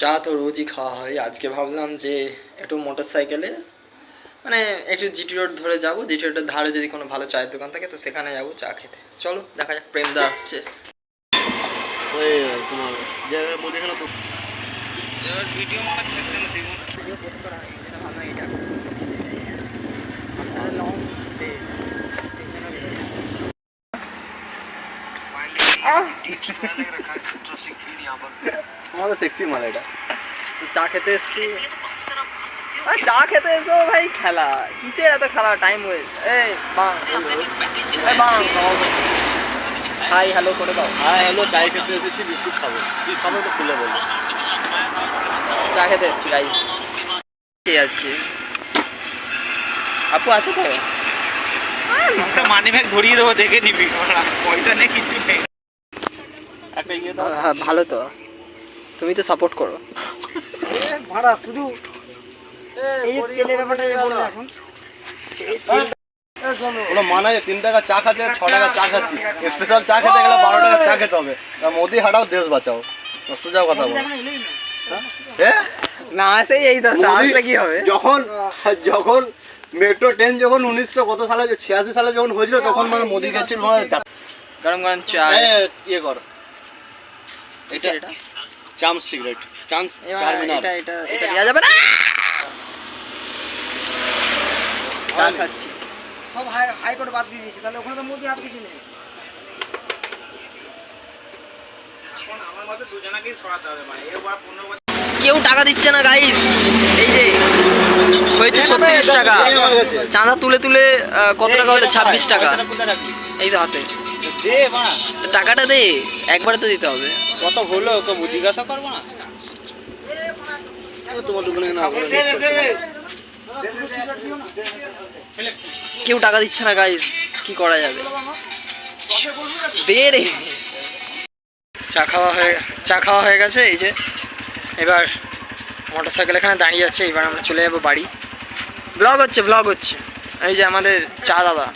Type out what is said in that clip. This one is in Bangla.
চা তো রোজই খাওয়া হয়। আজকে ভাবলাম যে একটু মোটর সাইকেলে মানে একটু জিটি রোড ধরে যাব। জিটি রোডের ধারে যদি কোনো ভালো চায়ের দোকান থাকে তো সেখানে যাব চা খেতে। চলো দেখা যাক প্রেমদা আসছে। ওই তোমার যে মুদিখানা তো আমাদের সেক্সি মাল এটা। চা খেতে এসছি। আর চা খেতে এসো ভাই খেলা। কিসের এত খেলা? টাইম ওয়েস্ট এই বাং বাং হাই হ্যালো করে দাও। হ্যাঁ হ্যালো চায় খেতে এসেছি বিস্কুট খাব। কি খাব একটু খুলে বলো। চা খেতে এসছি গাইস কে আজকে? আপু আছে তো? মানি ব্যাগ ধরিয়ে দেবো দেখে নিবি। পয়সা নেই কিচ্ছু নেই। একটা ইয়ে দাও হ্যাঁ ভালো তো। তুমি তো সাপোর্ট করো। ভাড়া শুধু এই তেলের ব্যাপারটা যে বলল এখন। কোনো মানায় তিন টাকা চা খাচ্ছে ছ টাকা চা খাচ্ছি। স্পেশাল চা খেতে গেলে বারো টাকা চা খেতে হবে। তা মোদি হাটাও দেশ বাঁচাও। সোজা কথা বলো। হ্যাঁ? না সেই এই আসলে কি হবে? যখন যখন মেট্রো ট্রেন যখন উনিশশো কত সালে ছিয়াশি সালে যখন হয়েছিল তখন মানে মোদি গেছিল মানে গরম গরম চা। এ, ইয়ে কর। এটা এটা? Cigarette chance Charminar. এটা এটা এটা দেওয়া যাবে না। চা খাচ্ছি। সব হাই হাইকোর্ট বাদ দিয়ে দিয়েছে তাহলে ওখানে তো মোদি হাত কিছু নেই। মানে এবার পনেরো বছর কেউ টাকা দিচ্ছে না গাইস এই যে হয়েছে ছত্রিশ টাকা। চাঁদা তুলে তুলে কত টাকা হলো? ছাব্বিশ টাকা। এই তো হাতে। দে মা। টাকাটা দে একবার তো দিতে হবে। কত হলো ওকে জিজ্ঞাসা করব না তোমার দোকানে না কেউ টাকা দিচ্ছে না গাইস কি করা যাবে? দে রে। চা খাওয়া হয়ে চা খাওয়া হয়ে গেছে এই যে। এবার মোটর সাইকেল এখানে দাঁড়িয়ে আছে এবার আমরা চলে যাব বাড়ি। ব্লগ হচ্ছে ব্লগ হচ্ছে। এই যে আমাদের চা দাদা।